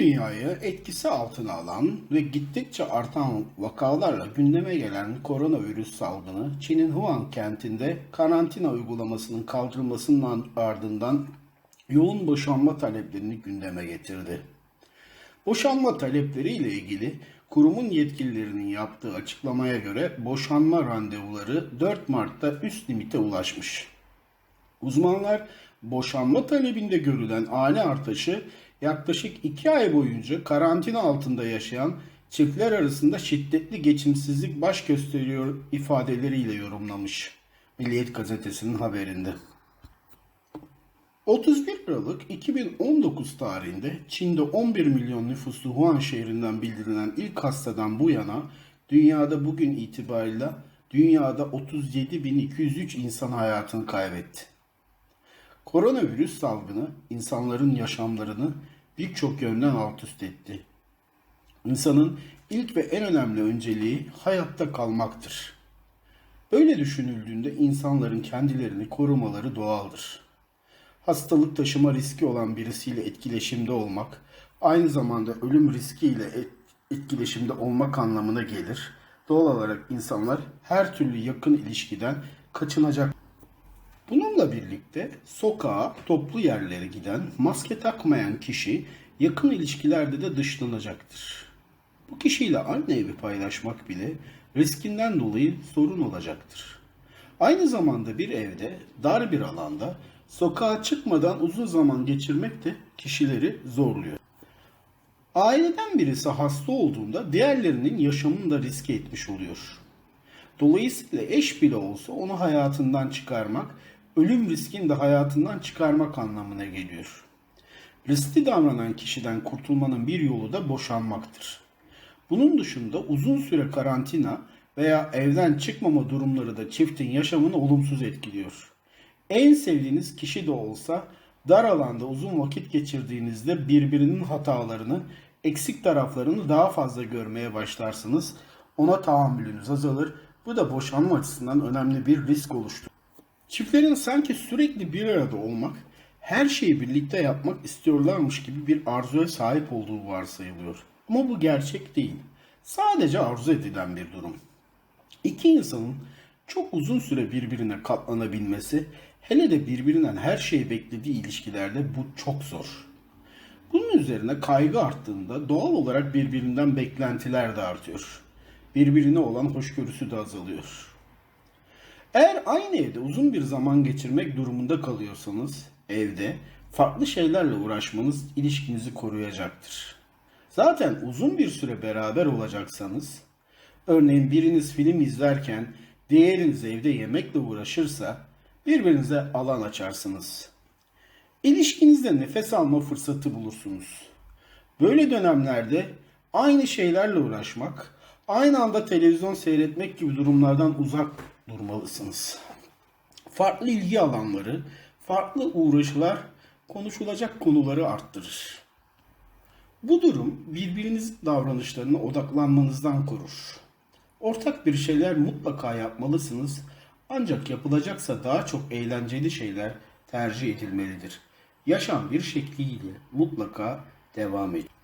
Dünyayı etkisi altına alan ve gittikçe artan vakalarla gündeme gelen koronavirüs salgını Çin'in Wuhan kentinde karantina uygulamasının kaldırılmasının ardından yoğun boşanma taleplerini gündeme getirdi. Boşanma talepleriyle ilgili kurumun yetkililerinin yaptığı açıklamaya göre boşanma randevuları 4 Mart'ta üst limite ulaşmış. Uzmanlar boşanma talebinde görülen aile artışı yaklaşık 2 ay boyunca karantina altında yaşayan çiftler arasında şiddetli geçimsizlik baş gösteriyor ifadeleriyle yorumlamış. Milliyet gazetesinin haberinde. 31 Aralık 2019 tarihinde Çin'de 11 milyon nüfuslu Wuhan şehrinden bildirilen ilk hastadan bu yana dünyada bugün itibariyle dünyada 37.203 insan hayatını kaybetti. Koronavirüs salgını insanların yaşamlarını birçok yönden alt üst etti. İnsanın ilk ve en önemli önceliği hayatta kalmaktır. Böyle düşünüldüğünde insanların kendilerini korumaları doğaldır. Hastalık taşıma riski olan birisiyle etkileşimde olmak, aynı zamanda ölüm riskiyle et- etkileşimde olmak anlamına gelir. Doğal olarak insanlar her türlü yakın ilişkiden kaçınacak. Bununla birlikte sokağa, toplu yerlere giden, maske takmayan kişi yakın ilişkilerde de dışlanacaktır. Bu kişiyle aynı evi paylaşmak bile riskinden dolayı sorun olacaktır. Aynı zamanda bir evde, dar bir alanda sokağa çıkmadan uzun zaman geçirmek de kişileri zorluyor. Aileden birisi hasta olduğunda diğerlerinin yaşamını da riske etmiş oluyor. Dolayısıyla eş bile olsa onu hayatından çıkarmak, ölüm riskini de hayatından çıkarmak anlamına geliyor. Riskli davranan kişiden kurtulmanın bir yolu da boşanmaktır. Bunun dışında uzun süre karantina veya evden çıkmama durumları da çiftin yaşamını olumsuz etkiliyor. En sevdiğiniz kişi de olsa dar alanda uzun vakit geçirdiğinizde birbirinin hatalarını, eksik taraflarını daha fazla görmeye başlarsınız. Ona tahammülünüz azalır. Bu da boşanma açısından önemli bir risk oluşturur. Çiftlerin sanki sürekli bir arada olmak, her şeyi birlikte yapmak istiyorlarmış gibi bir arzuya sahip olduğu varsayılıyor. Ama bu gerçek değil. Sadece arzu edilen bir durum. İki insanın çok uzun süre birbirine katlanabilmesi, hele de birbirinden her şeyi beklediği ilişkilerde bu çok zor. Bunun üzerine kaygı arttığında doğal olarak birbirinden beklentiler de artıyor. Birbirine olan hoşgörüsü de azalıyor. Eğer aynı evde uzun bir zaman geçirmek durumunda kalıyorsanız evde farklı şeylerle uğraşmanız ilişkinizi koruyacaktır. Zaten uzun bir süre beraber olacaksanız, örneğin biriniz film izlerken diğeriniz evde yemekle uğraşırsa birbirinize alan açarsınız. İlişkinizde nefes alma fırsatı bulursunuz. Böyle dönemlerde aynı şeylerle uğraşmak, aynı anda televizyon seyretmek gibi durumlardan uzak durmalısınız. Farklı ilgi alanları, farklı uğraşılar konuşulacak konuları arttırır. Bu durum birbirinizin davranışlarına odaklanmanızdan korur. Ortak bir şeyler mutlaka yapmalısınız ancak yapılacaksa daha çok eğlenceli şeyler tercih edilmelidir. Yaşam bir şekliyle mutlaka devam ediyor.